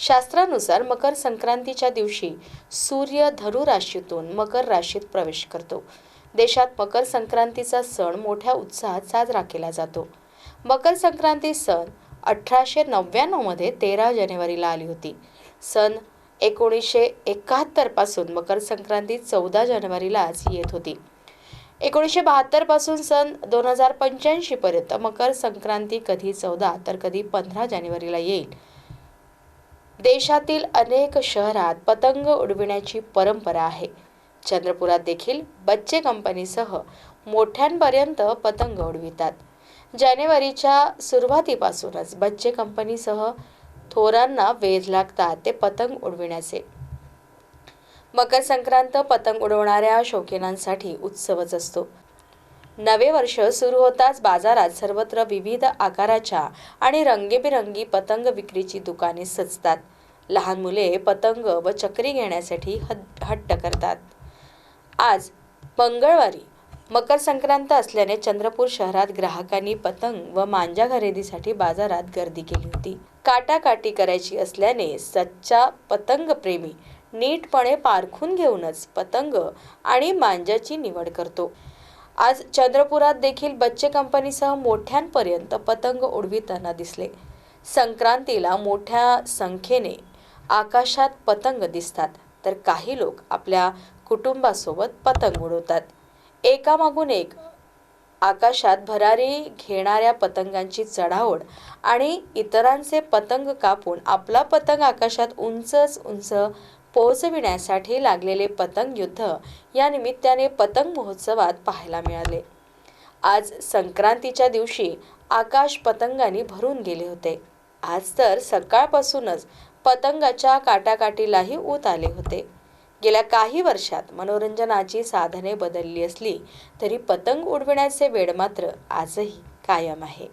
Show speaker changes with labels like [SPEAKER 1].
[SPEAKER 1] शास्त्रानुसार मकर संक्रांतीच्या दिवशी सूर्य धनु राशीतून मकर राशीत प्रवेश करतो. देशात मकर संक्रांतीचा सण मोठ्या उत्साहात साजरा केला जातो. मकर संक्रांती सण अठराशे नव्याण्णवमध्ये तेरा जानेवारीला आली होती. सन एकोणीसशे एकाहत्तरपासून मकर संक्रांती चौदा जानेवारीलाच येत होती. एकोणीसशे बहात्तरपासून सन दोन हजार पंच्याऐंशीपर्यंत मकर संक्रांती कधी चौदा तर कधी पंधरा जानेवारीला येईल. देशातील अनेक शहरात पतंग उडविण्याची परंपरा आहे. चंद्रपुरात देखील बच्चे कंपनीसह मोठ्यांपर्यंत पतंग उडवितात. जानेवारीच्या सुरुवातीपासूनच बच्चे कंपनीसह थोरांना वेध लागतात ते पतंग उडविण्याचे. मकर संक्रांत पतंग उडवणाऱ्या शौकीनांसाठी उत्सवच असतो. नवे वर्ष सुरू होताच बाजारात सर्वत्र विविध आकाराच्या आणि रंगीबेरंगी पतंग विक्रीची दुकाने सजतात. लहान मुले पतंग व चक्री घेण्यासाठी हद हट्ट करतात. आज मंगळवारी मकर संक्रांत असल्याने चंद्रपूर शहरात ग्राहकांनी पतंग व मांजा खरेदीसाठी बाजारात गर्दी केली होती. काटाकाटी करायची असल्याने सच्चा पतंग प्रेमी नीटपणे पारखून घेऊनच पतंग आणि मांजाची निवड करतो. आज चंद्रपुरात देखील बच्चे कंपनीसह मोठ्यांपर्यंत पतंग उडविताना दिसले. संक्रांतीला मोठ्या संख्येने आकाशात पतंग दिसतात तर काही लोक आपल्या कुटुंबासोबत पतंग उडवतात. एकामागून एक आकाशात भरारी घेणाऱ्या पतंगांची चढाओढ आणि इतरांचे पतंग कापून आपला पतंग आकाशात उंचच उंच पोहोचविण्यासाठी लागलेले पतंग युद्ध या निमित्ताने पतंग महोत्सवात पाहायला मिळाले. आज संक्रांतीच्या दिवशी आकाश पतंगाने भरून गेले होते. आज तर सकाळपासूनच पतंगाच्या काटाकाटीलाही ऊत आले होते. गेल्या काही वर्षात मनोरंजनाची साधने बदलली असली तरी पतंग उडविण्याचे वेड मात्र आजही कायम आहे.